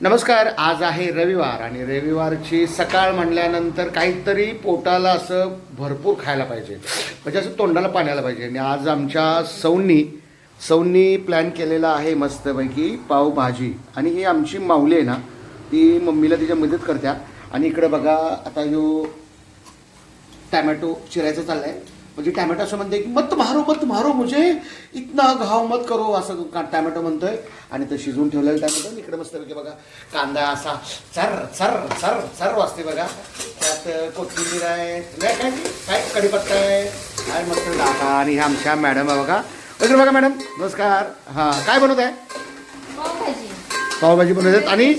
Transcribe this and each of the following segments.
नमस्कार आज आहे रविवार आणि रविवारची सकाळ म्हणल्यानंतर काहीतरी पोटाला असं भरपूर खायला पाहिजे. म्हणजे असं तोंडाला पाण्याला पाहिजे. आणि आज आमच्या सौंनी सौंनी प्लॅन केलेला आहे मस्तपैकी पावभाजी आणि ही आमची माऊली आहे ना ती मम्मीला तिच्या मदत करत्या. आणि इकडे बघा आता जो टॅमॅटो चिरायचं आहे म्हणजे टॅमॅटो असं म्हणते की मत मारो मत मारो मुझे. इतना घाव मत करो असं टॅमॅटो म्हणतोय. आणि ते शिजवून ठेवलेलं टॅमॅटो. इकडे मस्त बघा कांदा असा चर चर चर चर वाजते बघा. त्यात कोथिंबीर आहे. काय काय कढीपत्ता आहे. काय मस्त डाटा आणि ह्या आमच्या मॅडम आहे बघा. इकडे बघा मॅडम. नमस्कार. हां काय बनवत आहे पावभाजी. पावभाजी बनवत आहेत आणि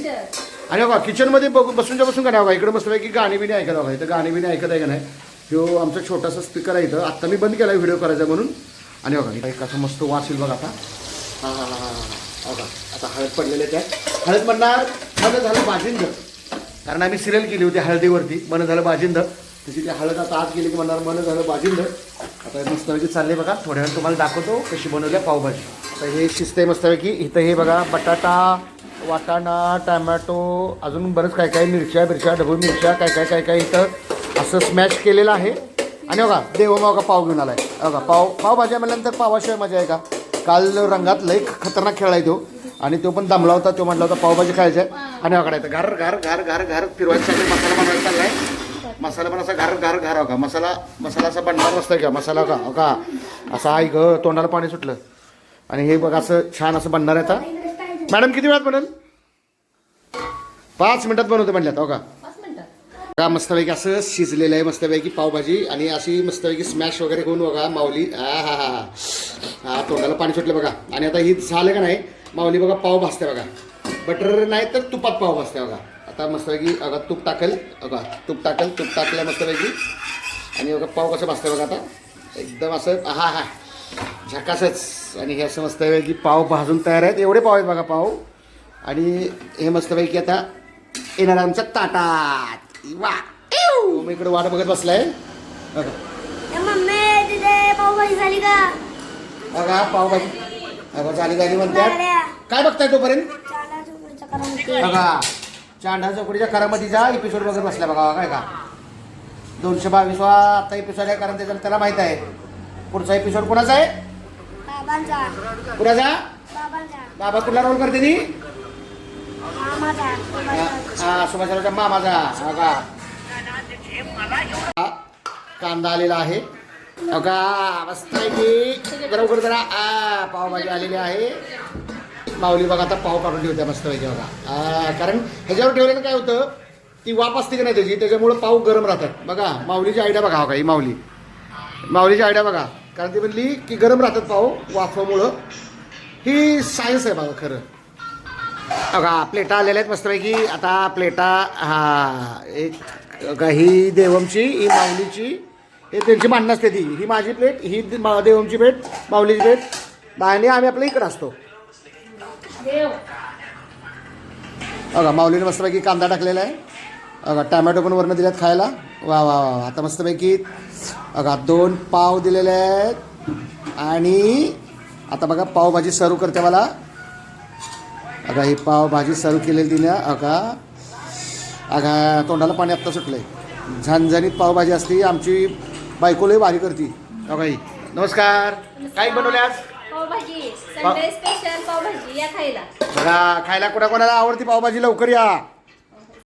आणि बघा किचनमध्ये बघ बसूनच्या बसून का नाही बघा? इकडे मस्तपैकी गाणी बिणी ऐकत बघा. इथं गाणी बिणी ऐकत आहे का नाही? ह्यो आमचा छोटासा स्पीकर आहे इथं. आत्ता मी बंद केला व्हिडिओ करायचा म्हणून. आणि बघा इथं एक असं मस्त वाचेल बघा आता. हां हां हां हां बघा आता हळद पडलेले त्या. हळद म्हणणार हळद झालं बाजिंद. कारण आम्ही सिरियल केली होती हळदीवरती मन झालं बाजिंद. तशी ती हळद आता आत गेली की म्हणणार मन झालं बाजिंद. आता मस्तपैकी चालले बघा. थोड्या वेळ तुम्हाला दाखवतो कशी बनवल्या पावभाजी. आता हे शिजते मस्तपैकी. इथं हे बघा बटाटा वाटाणा टॅमॅटो अजून बरंच काय काय मिरच्या बिरच्या ढबू मिरच्या काय काय काय काय इथं. असं स्मॅश केलेलं आहे. आणि बघा देव बघा पाव घेऊन आलाय. बघा पाव पावभाज्या म्हणल्यानंतर पावाशिवाय मजा आहे का? काल रंगात लई खतरनाक खेळाय तो आणि तो पण दमला होता तो म्हटला होता पावभाजी खायची आहे. आणि बघा घार घार घार घार घार फिरवायसाठी मसाला मसाला बनवायचा चाललाय. मसाला पण असा घार घार घार हो का मसाला मसाला असा बनणार नसतं का? मसाला का हो का असा आई ग तोंडाला पाणी सुटलं. आणि हे बघा असं छान असं बनणार आहे आता. मॅडम किती वेळात बनल? पाच मिनिटात बनवते म्हणल्यात हो का पाच मस्तपैकी असं शिजलेलं आहे मस्तपैकी पावभाजी आणि अशी मस्तपैकी स्मॅश वगैरे होऊन बघा माऊली. हा हा हा. हा तोंडाला पाणी सुटलं बघा. आणि आता ही झालं का नाही माऊली बघा पाव भाजते बघा. बटर नाही तर तुपात पाव भाजते बघा. आता मस्तपैकी अगं तूप टाकेल. बघा तूप टाकल तूप टाकलं मस्तपैकी. आणि बघा पाव कसं भाजते बघा आता. एकदम असं हा हा झकासच. आणि हे असं मस्तपैकी पाव भाजून तयार आहेत. एवढे पाव आहेत बघा पाव. आणि हे मस्तपैकी आता येणार आमच्या ताटात. वा. मी इकडे वाट बघत बसलाय. पावभाजी झाली का? बघा पावभाजी. बघा झाली झाली म्हणतात. काय बघताय तोपर्यंत. बघा चांडा चौकडीच्या करामतीचा एपिसोड बघत बसला बघा काय का? दोनशे बावीसवा आता एपिसोड आहे कारण त्याच्यात त्याला माहीत आहे. पुढचा एपिसोड कोणाचा आहे? कुणाचा? बाबा कुठला रोल करते ती. हा सुभाषरावच्या मामाचा बघा कांदा आलेला आहे. अगा मस्त आहे की बरोबर जरा. आ, पावभाजी आलेली आहे. माऊली बघा आता पाव काढून ठेवते मस्त पाहिजे बघा. आ, कारण ह्याच्यावर ठेवल्यानं काय होतं? ती वाप असते की नाही त्याची? त्याच्यामुळं पाव गरम राहतात. बघा माऊलीची आयडिया बघा बघा ही माऊली. माऊलीची आयडिया बघा. कारण ती म्हणली की गरम राहतात पाव वाफामुळं. ही सायन्स आहे बघा खरं. बघा प्लेटा आलेल्या आहेत मस्तपैकी. आता प्लेटा हा एक बघा, ही देवमची ही माऊलीची. हे त्यांची मांडणं असते ती. ही माझी प्लेट ही देवमची प्लेट माऊलीची प्लेट. आणि आम्ही आपल्या इकडं असतो. बघा माऊलीने मस्तपैकी कांदा टाकलेला आहे. बघा टॅमॅटो पण वरनं दिल्यात खायला. वा वा वा. आता मस्तपैकी बघा दोन पाव दिलेले आहेत. आणि आता बघा पावभाजी सर्व करते मला. अगा ही पावभाजी सर्व केलेली तिने अगा. अगा तोंडाला पाणी आत्ता सुटलंय. झणझणीत पावभाजी असती आमची बायको लय भारी करती. अगा ही. नमस्कार. काय बनवले आज? पावभाजी. स्पेशल पावभाजी या खायला. बघा खायला कोणा कोणाला आवडती पावभाजी लवकर या.